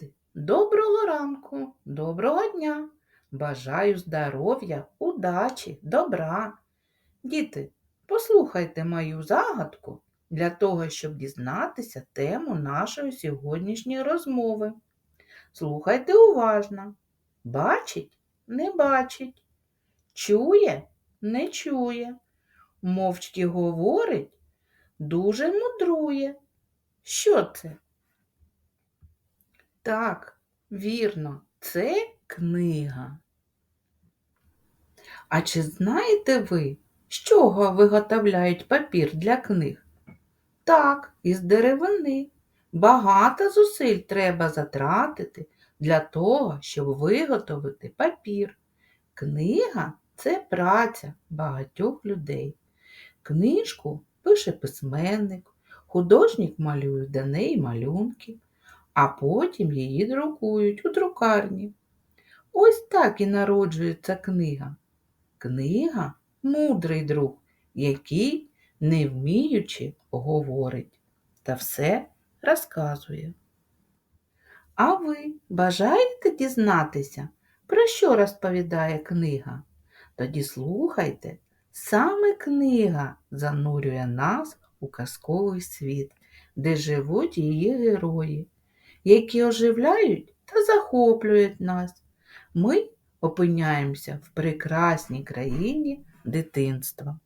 Діти, доброго ранку, доброго дня! Бажаю здоров'я, удачі, добра. Діти, послухайте мою загадку для того, щоб дізнатися тему нашої сьогоднішньої розмови. Слухайте уважно. Бачить, не бачить, чує, не чує, мовчки говорить, дуже мудрує. Що це? Так, вірно, це книга. А чи знаєте ви, з чого виготовляють папір для книг? Так, із деревини. Багато зусиль треба затратити для того, щоб виготовити папір. Книга це праця багатьох людей. Книжку пише письменник, художник малює до неї малюнки, а потім її друкують у друкарні. Ось так і народжується книга. Книга мудрий друг, який, не вміючи, говорить та все розказує. А ви бажаєте дізнатися, про що розповідає книга? Тоді слухайте, саме книга занурює нас у казковий світ, де живуть її герої, які оживляють та захоплюють нас. Ми опиняємося в прекрасній країні дитинства.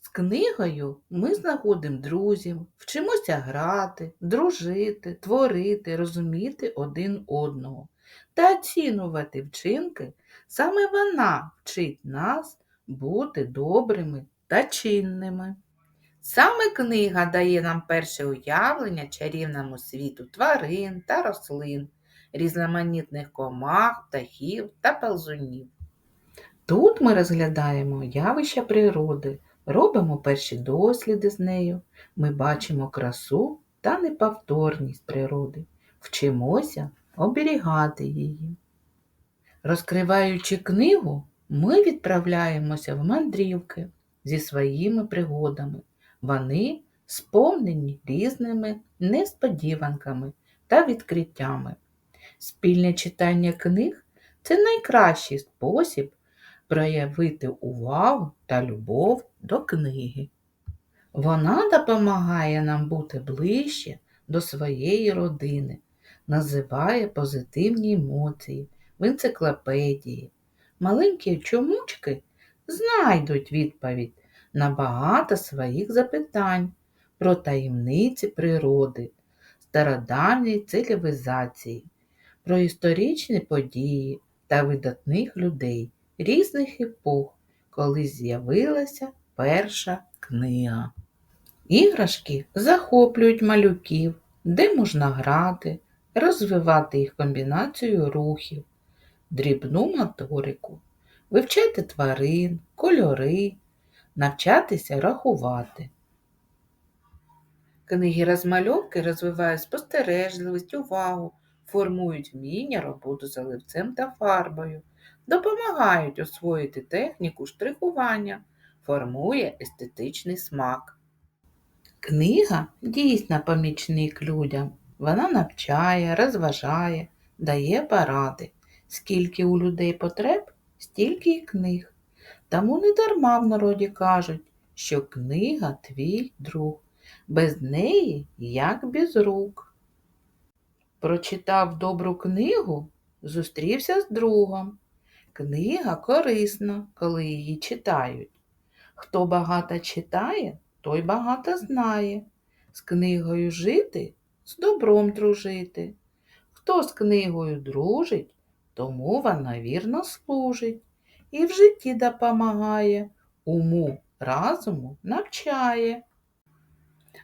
З книгою ми знаходимо друзів, вчимося грати, дружити, творити, розуміти один одного та оцінювати вчинки. Саме вона вчить нас бути добрими та чинними. Саме книга дає нам перше уявлення чарівному світу тварин та рослин, різноманітних комах, птахів та ползунів. Тут ми розглядаємо явища природи, робимо перші досліди з нею, ми бачимо красу та неповторність природи, вчимося оберігати її. Розкриваючи книгу, ми відправляємося в мандрівки зі своїми пригодами. Вони сповнені різними несподіванками та відкриттями. Спільне читання книг це найкращий спосіб проявити увагу та любов до книги. Вона допомагає нам бути ближче до своєї родини, називає позитивні емоції в енциклопедії. Маленькі чомучки знайдуть відповідь на багато своїх запитань про таємниці природи, стародавньої цивілізації, про історичні події та видатних людей різних епох, коли з'явилася перша книга. Іграшки захоплюють малюків, де можна грати, розвивати їх комбінацію рухів, дрібну моторику, вивчати тварин, кольори, навчатися рахувати. Книги розмальовки розвивають спостережливість, увагу, формують вміння роботу з оливцем та фарбою, допомагають освоїти техніку штрихування, формує естетичний смак. Книга дійсно помічник людям. Вона навчає, розважає, дає поради. Скільки у людей потреб, стільки й книг. Тому не дарма в народі кажуть, що книга твій друг, без неї як без рук. Прочитав добру книгу, зустрівся з другом. Книга корисна, коли її читають. Хто багато читає, той багато знає. З книгою жити, з добром дружити. Хто з книгою дружить, тому вона вірно служить і в житті допомагає, уму, разуму навчає.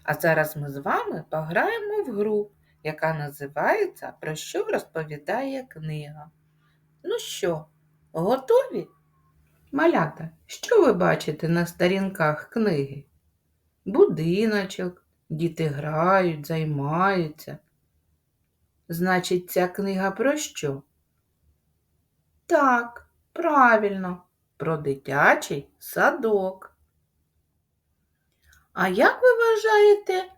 А зараз ми з вами пограємо в гру, яка називається Про що розповідає книга. Ну що, готові? Малята, що ви бачите на сторінках книги? Будиночок, діти грають, займаються. Значить, ця книга про що? Так, правильно, про дитячий садок. А як ви вважаєте,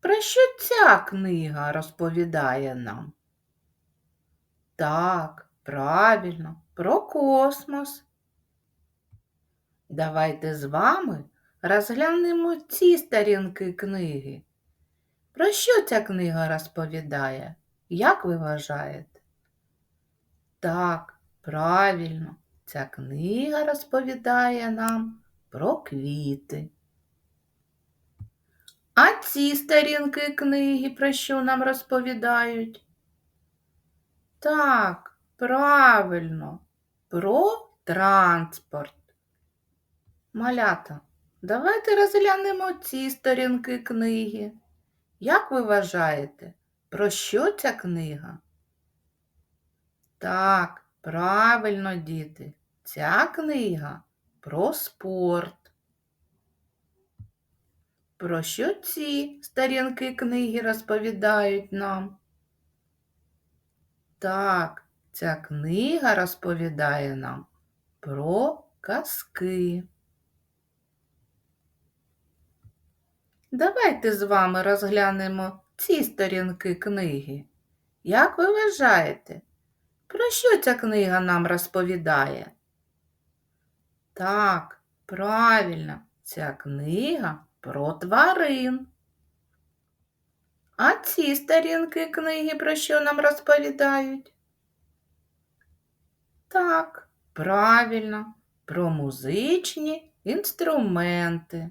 Про що ця книга розповідає нам? Так, правильно, про космос. Давайте з вами розглянемо ці сторінки книги. Про що ця книга розповідає? Як ви вважаєте? Так, правильно, ця книга розповідає нам про квіти. А ці сторінки книги про що нам розповідають? Так, правильно, про транспорт. Малята, давайте розглянемо ці сторінки книги. Як ви вважаєте, про що ця книга? Так, правильно, діти, ця книга про спорт. Про що ці сторінки книги розповідають нам? Так, ця книга розповідає нам про казки. Давайте з вами розглянемо ці сторінки книги. Як ви вважаєте, про що ця книга нам розповідає? Так, правильно, ця книга про тварин. А ці сторінки книги про що нам розповідають? Так, правильно, про музичні інструменти.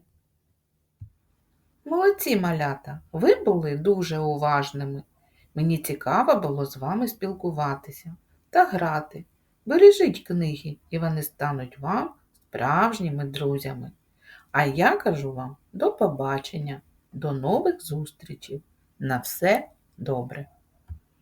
Молодці малята, ви були дуже уважними. Мені цікаво було з вами спілкуватися та грати. Бережіть книги, і вони стануть вам справжніми друзями. А я кажу вам до побачення, до нових зустрічей. На все добре!